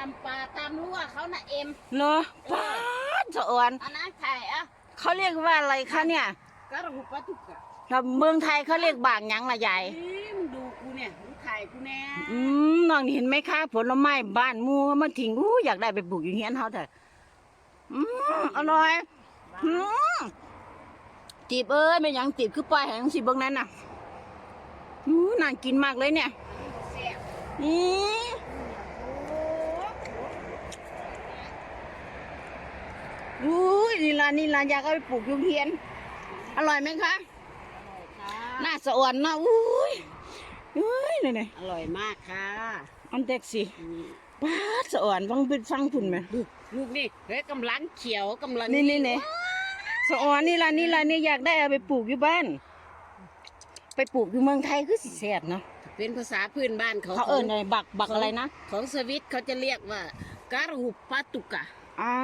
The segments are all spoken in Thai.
ามป่าตามรั้วเขาน่ะเอ็มเนาะป้าดสะออนอันนั้นถ่ายอะเขาเรียกว่าอะไรคะเนี่ยกระหุบปะตุกอะเราเมืองไทยเขาเรียกบางหยังละยายเอ้ยมึงดูกูเนี่ยมึงถ่ายกูแน่อืมน้องนี่เห็นไหมคะผลไม้บ้านหมูมาทิ้งอู้อยากได้ไปปลูกอยู่เฮียนเฮาเถอะอืมอร่อยอืมจีบเอ้ยเป็นหยังจีบคือปล่อยให้ทั้งสิเบิ่งนั้นน่ะอู้น่ากินมากเลยเนี่ยแซ่บนี่ อู้ยนี่ล่ะนี่ล่ะอยากเอาไปปลูกอยู่เฮียน อร่อยไหมคะค่ะน่าสะอ่อนนะอุ้ยอุ้ยนี่นี่อร่อยมากค่ะอันเด็กสิอืมป้าดสะอ่อนฟังเป็นฟังพุ่นไหมดูลูกนี่เฮ้ยกำลังเขียวกำลังนี่นี่นี่สะอ่อนนี่ล่ะนี่ล่ะนี่อยากได้เอาไปปลูกอยู่บ้าน ไปปลูกอยู่เมืองไทยคือสิแซ่บเนาะเป็นภาษาพื้นบ้านเขาเขาเอิ้นอะไรบักบักอะไรนะ ของสวิตเขาจะเรียกว่าการหุบปาตุกะอ่า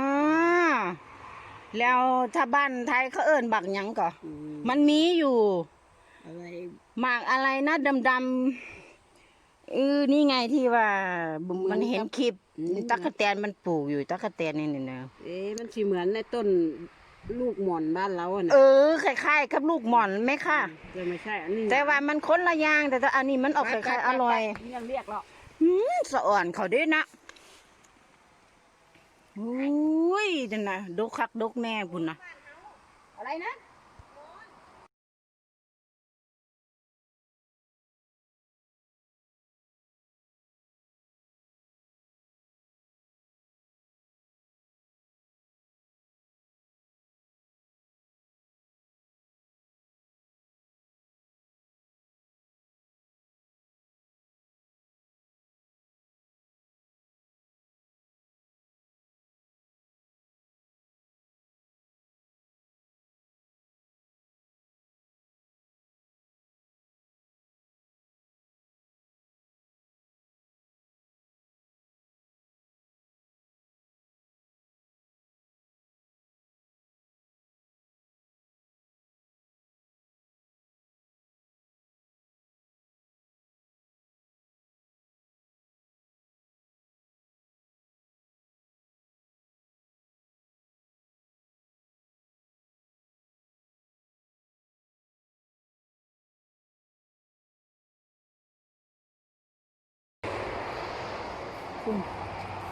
แล้วถ้าบ้านไทยเขาเอิ้นบักหยังก่ออืมมันมีอยู่อะไรหมากอะไรนะดำๆเออนี่ไงที่ว่ามันเห็นคลิปตั๊กแตนมันปลูกอยู่ตั๊กแตนนี่นี่นะเอ๊ะมันสิเหมือนในต้นลูกหม่อนบ้านเราอะนะเออคล้ายๆกับลูกหม่อนไหมค่ะแต่ไม่ใช่อันนี้แต่ว่ามันคนละอย่างแต่ถ้าอันนี้มันออกคล้ายๆอร่อยยังเรียกหรอกอืมสะอ่อนเขาด้วยนะ อุ้ยจังนะดกคักดกแน่พุ่นนะอะไรนะ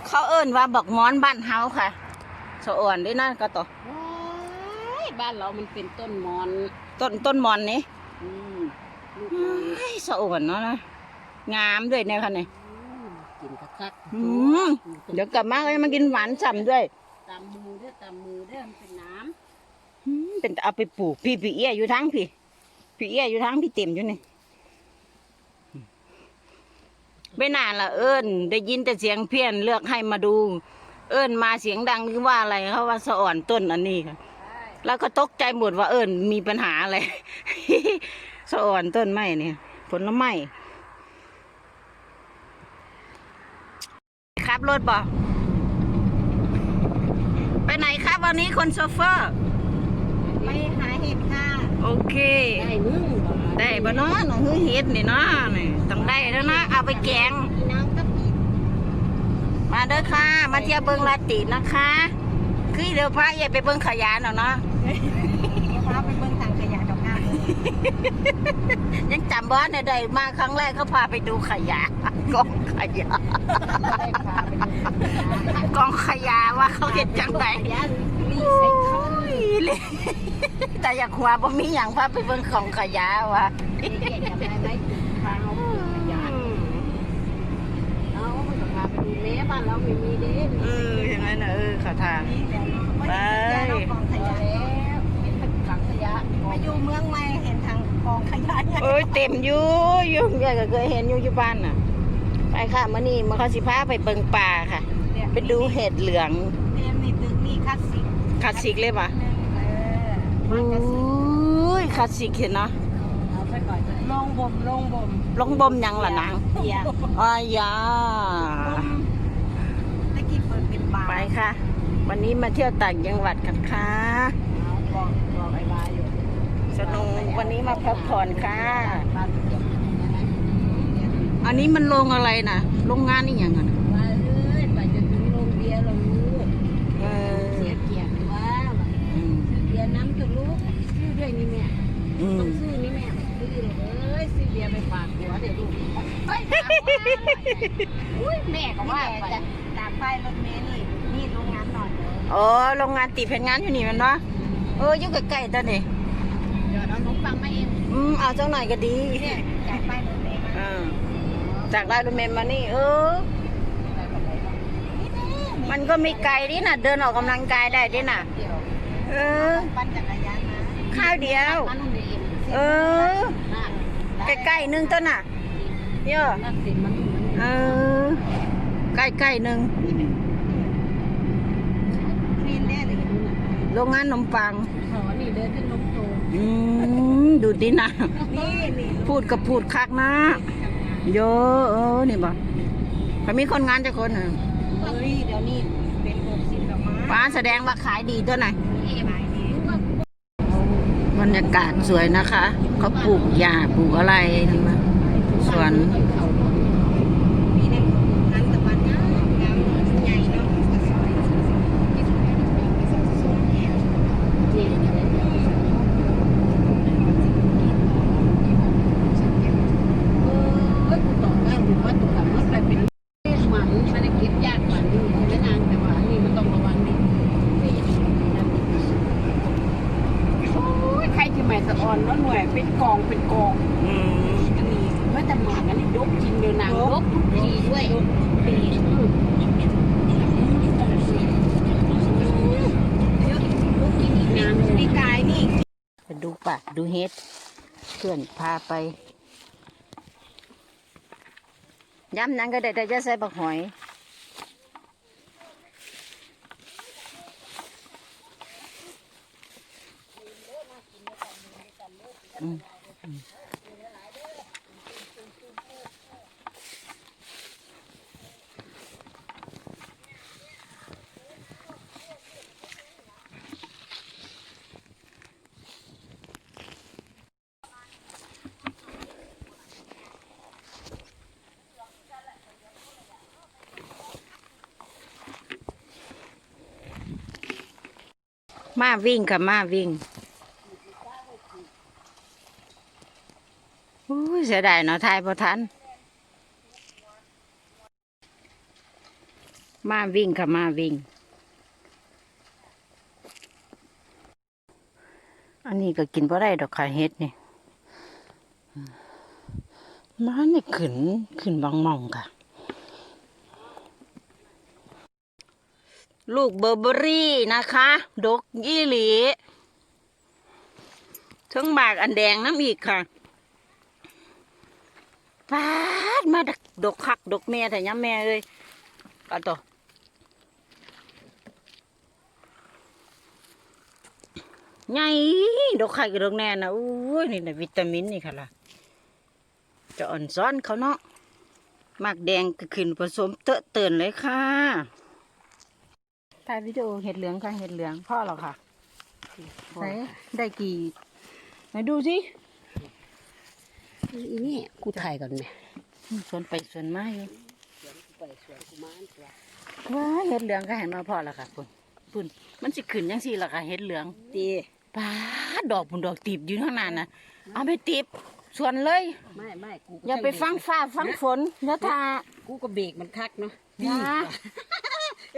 เขาเอิ้นว่าบักหมอนบ้านเฮาค่ะสะอ่อนด้วยนะก็ต่อว้ายบ้านเรามันเป็นต้นมอน ต้นต้นหมอนนี่อืมลูกเฮมัน้ยสะอ่อนเนาะนะงามด้วยเนี่ยค่ะเนี่ยอืมกินคักๆอืมเดี๋ยวกลับมาก็มากินหวานฉ่ำด้วยตามมือเด้อตามมือเด้อมันเป็นน้อืมเป็นเอาไปปลูกพี่พี่เอี้ยอยู่ทั้งพี่พี่เอี้ยอยู่ทั้งพี่เต็มอยู่นี่ ไม่นานละเอิญได้ยินแต่เสียงเพี้ยนเลือกให้มาดู เอิญมาเสียงดังหรือว่าอะไรเขาว่าสะอ่อนต้นอันนี้ค่ะำแล้วก็ตกใจหมดว่าเอิญมีปัญหาอะไรสะอ่อนต้นไม้เนี่ยผลไม้ครับรถบ่ไปไหนครับวันนี้คนโซเฟอร์ไปหาเห็ดค่ะ โอเค ได้นึ่งบ่ได้บ่เนาะหนูฮือเฮ็ดนี่เนาะนี่ ต้องได้แล้วนะ เอาไปแกงพี่น้องก็กินมาเด้อค่ะ มาเที่ยวเบิงลาตินะคะ คือเดี๋ยวพาอย่าไปเบิงขยะเนาะเนาะพาไปเบิ่งทางขยะดอกงามเลยยังจำบ่ได้ได้มาครั้งแรกเขาพาไปดูขยะกองขยะได้พาไปดูขยะกองขยะว่าเขาเห็นจังไดขยะรีไซเคิลอุ้ยเลยแต่อยากหัวบ่มีหยังพาไปเบิ่งของขยะว่ะ เด็กๆจำได้ไหมพาเอาขยะเอามันก็พาไปดูแม่บ้าน เราไม่มีเด้เอออย่างนั้นน่ะเออเขาทาง ไป กองขยะแล้วเห็นเป็นถังขยะมาอยู่เมืองใหม่เห็นทางกองขยะเนี่ยโอ้ยเต็มอยู่อยู่ยายก็เคยเห็นอยู่อยู่บ้านน่ะ ไปค่ะมื้อนี้มาเขาสิพาไปเบิ่งป่าค่ะ ไปดูเห็ดเหลืองเรียนนี่ตึกนี่คลาสสิกคลาสสิกเลยป่ะเออโอ้ยคลาสสิกเห็นเนาะเอาไปก่อนลงบ่มลงบ่มลงบ่มหยังล่ะนางเบียร์อ้ายาตะกี้เปิดเป็น บาไปค่ะ วันนี้มาเที่ยวต่างจังหวัดกันค่ะสนุกวันนี้มาพักผ่อนค่ะ อันนี้มันโรงอะไรนะโรงงานนี่ยังไงไปเลยไปจนถึงโรงเบียร์เรารู้เสียเกียรติว่าเสียน้ำกัลูกซื้อด้วยนี่แม่ต้องซื้อนี่แม่ซื้อเลยซื้อเบียร์ไปฝากหัวเดี๋ยวลูกเฮ้ยแม่ก็ว่าไปายรถเมล์นี่นี่โรงงานหน่อยอ๋อโรงงานตีเพชรงานอยู่นี่แมันเนาะเอออยู่ใกล้ๆตอนนี้เดี๋ยวเราหนูฟังมาเองอืมเอาจังหน่อยก็ดีเนี่ยจากป้ายรถเมล์มาอ่าจากได้รถเมล์มานี่ เออ มันก็ไม่ไกลดิน่ะ เดินออกกำลังกายได้ดิน่ะ เดี๋ยวเออ ปั่นจักรยานมาข้าวเดียว อันนู้นเองเออ ใกล้ๆหนึงต้นน่ะเยอะ นักสิมัน เออ ใกล้ๆหนึงคลีนแน่เลยดูน่ะโรงงานขนมปังขอนี่เดินขึ้นลงโตอืมดูดินะ นี่นี่พูดกับพูดคักนะโยเออนี่บ่เขามีคนงานจะคนหนึ่งเฮ้ยเดี๋ยวนี้เป็นหกสิบดอกไม้ป้าแสดงว่าขายดีตัวไหน นี่ขายดีบรรยากาศสวยนะคะ เขาปลูกหญ้าปลูกอะไรทั้งนั้นสวนมีในร้านตะวันงามงามใหญ่เนาะก็สวย เออกูตอบได้หรือว่าตุกกับมันไปเป็นหมันไม่ได้คิดยากหมันนี่ไม่นานแต่ว่าอันนี้มันต้องระวังนิดโอ้ยใครที่ไม่สะออนแล้วหน่วยเป็นกองเป็นกอง อืม อันนี้ไม่แต่หมากันนี่ยกจริงเดียวนางยกทุกทีด้วยปีงาน ปีกายนี่ ไปดูป่ะดูเฮ็ด เพื่อนพาไป ย้ำนั้นก็ได้แต่จะใส่บักหอยอืม มาวิ่งกับมาวิ่งอุ้เสียดายเนาะทายพอทัน มาวิ่งกับมาวิ่ง อันนี้ก็กินบ่ได้ดอกค่ะเฮ็ดนี่มันนี่ขึ้น ขึ้นบางมองค่ะ ลูกเบอร์เบอรี่นะคะ ดกยี่หลีทั้งหมากอันแดงน้ำอีกค่ะปาดมาดกดกคัก ดกแม่แต่ย้ำแม่เลยปัดต่อไงดกไข่กับดกแน่นะอุ้ยนี่นะวิตามินนี่ค่ะล่ะ จะอ่อนซ้อนเขาเนาะหมากแดงก็ขึ้นผสมเตอะเตือนเลยค่ะ ถ่ายวิดีโอเห็ดเหลืองค่ะเห็ดเหลืองพ่อเหรอค่ะไหนได้กี่ไหนดูสิอีนี่กูถ่ายก่อนไหมสวนไปสวนมาอยู่ไปสวยกูมานตัวว้าเห็ดเหลืองก็เห็นมาพ่อแล้วค่ะคุณคุณมันสิขึ้นยังสี่ละค่ะเห็ดเหลืองดีป้าดดอกปุ่นดอกตีบอยู่ข้างหน้านะเอาไปตีบสวนเลยไม่ไม่กูอย่าไปฟังฟ้าฟังฝนอย่าทากูก็เบรกมันคักเนาะอย่า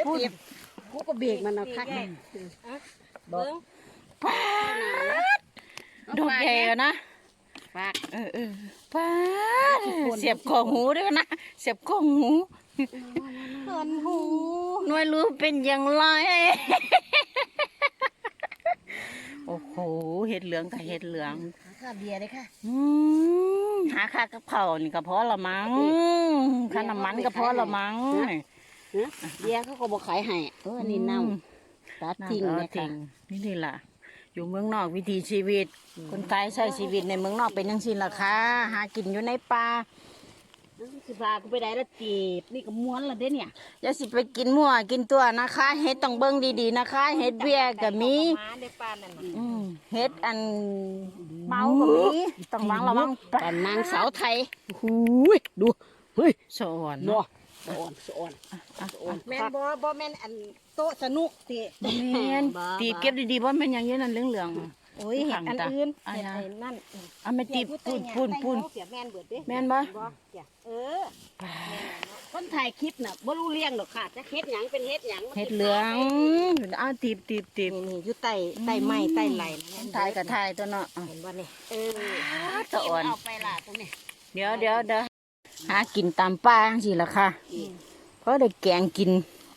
พูดกู ก็เบรกมันเอาคักเบิ้งป้าดดอกใหญ่อะนะฝากเออเออป้าดเสียบข้อหูด้วยนะ เสียบข้อหูเหินหูหน่วยรู้เป็นอย่างไรโอ้โห เห็ดเหลืองกับเห็ดเหลืองค่าเบียร์เลยค่ะอืมหาค่ากับเผาวนี่ก็พอละมั้งค่าน้ำมันก็พอละมั้ง เบียร์เขาก็บอกขายให้เอออันนี้เน่าตัดทิ้งเลเลยยทิ้ค่ะงนี่นี่ล่ะ อยู่เมืองนอกวิถีชีวิต คนไทยใช้ชีวิตในเมืองนอกเป็นยังสิล่ะคะหากินอยู่ในป่าสิพากูไปได้ละจีบนี่ก็ม้วนละเด้เนี่ยอย่าสิไปกินมั่วกินตัวนะคะ เฮ็ดต้องเบิ่งดีๆนะคะ เฮ็ดเบี้ยก็มีมาในปานนั่นน่ะอืมเฮ็ดอันเมาก็มีต้องวางระวังปานนางสาวไทยหูยดูเฮ้ยสอนบ่เนาะ สะอ่อนสะอ่อนอะสะอ่อนแม่นบ่บ่แม่นอันโต๊ะสนุกติบ่แม่นบ้าตีบเก็บดีๆบ่แม่นหยังอยู่นั่นเหลืองๆโอ้ยเห็ดอันอื่นอันเห็ดนั้นไอ้นั่นเอาไม่ตีบพูนพูนพูนเสียแม่นเบิดเด้แม่นบ่จ้ะเออคนถ่ายคลิปน่ะบ่รู้เรื่องดอกค่ะจะเฮ็ดหยังเป็นเฮ็ดหยังเห็ดเหลืองเอาตีบตีบตีบนี่นี่อยู่ใต้ใต้ไม้ใต้ไหลนะถ่ายกับถ่ายตัวเนาะอะเห็นบ่นี่เออตะอ่อนเอาไปล่ะตรงนี้เดี๋ยวเดี๋ยวเดี๋ยว หากินตามป้าจังสิล่ะค่ะเพราะได้แกงกิน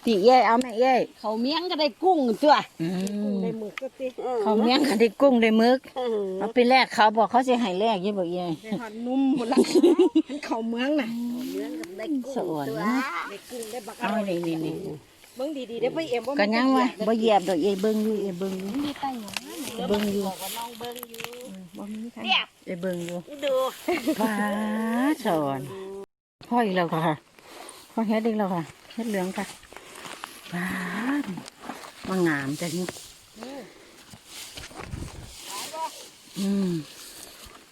ติเย้ยเอาแม่เย้ยเขาเมียงก็ได้กุ้งตัวอืมได้มือก็ติเขาเมียงกันได้กุ้งได้มึกเออเอาไปแลกเขาบอกเขาจะให้แลกอยี่บอกเย้ยได้หอดนุ่มหมดละมันเข้าเมืองน่ะเขาเมียงก็ได้กุ้งสะอ่อนตัวนะได้กุ้งได้บักเอานี่นี่นี่เบิ่งดีๆได้อไปเอ็มบ่กันยังวะบ่เหยียบดอกเอ้ยเบิ่งอยู่เอ้ยเบิ่งอยู่มีใต้หยังเบิ่งอยู่บอกว่าน้องเบิ่งอยู่บ่มีค่ะเนี่ยเอ้ยเบิ่งอยู่ดูป้าสอน พ่ออีกแล้วค่ะพ่อเฮ็ดอีกแล้วค่ะเฮ็ดเหลืองค่ะป้ามางามจังนี่อืม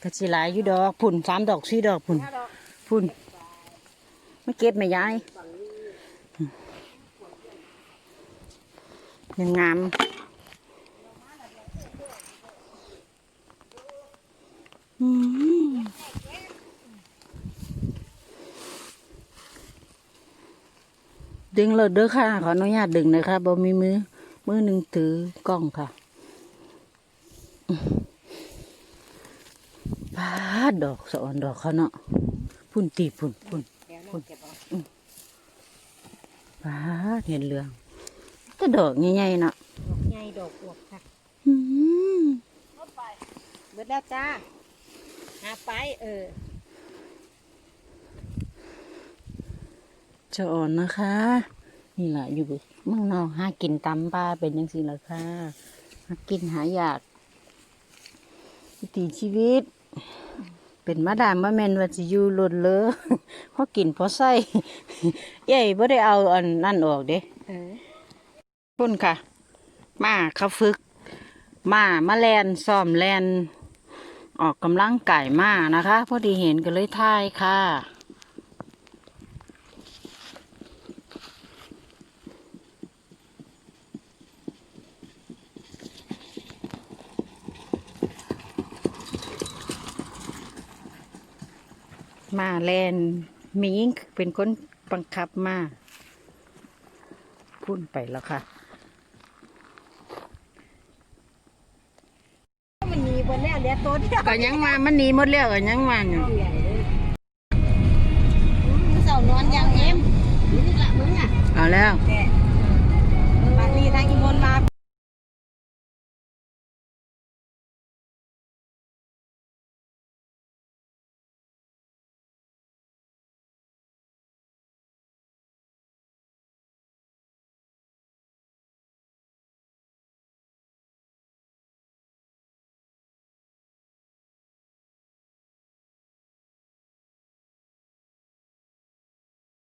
ก็สิหลายอยู่ดอกพุ่นสามดอกสี่ดอกพุ่นพุ่นไม่เก็บไม่ย้ายยังงามอืม ดึงเลยเด้อค่ะ ขออนุญาตดึงหน่อยค่ะบ่มีมือ มือหนึ่งถือกล้องค่ะพาดดอกสะออนดอกเขาเนาะพุ่นตีพุ่นพุ่นเดี๋ยวน้องเก็บเอาพาดเห็นเหลืองก็ดอกใหญ่ๆเนาะดอกใหญ่ดอกอวบค่ะอืมเบิดแล้วจ้าหาไปเออ จะอ่อนนะคะ นี่แหละอยู่เมืองนอกหากินตำปลาเป็นยังสิล่ะค่ะหากินหาอยากวิถีชีวิต เป็นมาดามมาแมนว่าจะอยู่หล่นเลอเพราะกินเพราะใส่ใหญ่บ่ได้เอาอันนั่นออกเด้พุ่นค่ะ มาเขาฝึก มามาแลนซ้อมแลนออกกำลังกายมานะคะ พอดีเห็นก็เลยท่ายค่ะ มาแลนมีงเป็นคนบังคับมาพุ่นไปแล้วค่ะ มันหนีบนแล้วเดี๋ยวตัวเดียวก็ยังมามันหนีหมดแล้วก็ยังมาอยู่เสานอนยังเอ็มนี่ละมึงอะเอาแล้ว บัดนี้ทางอีมนมา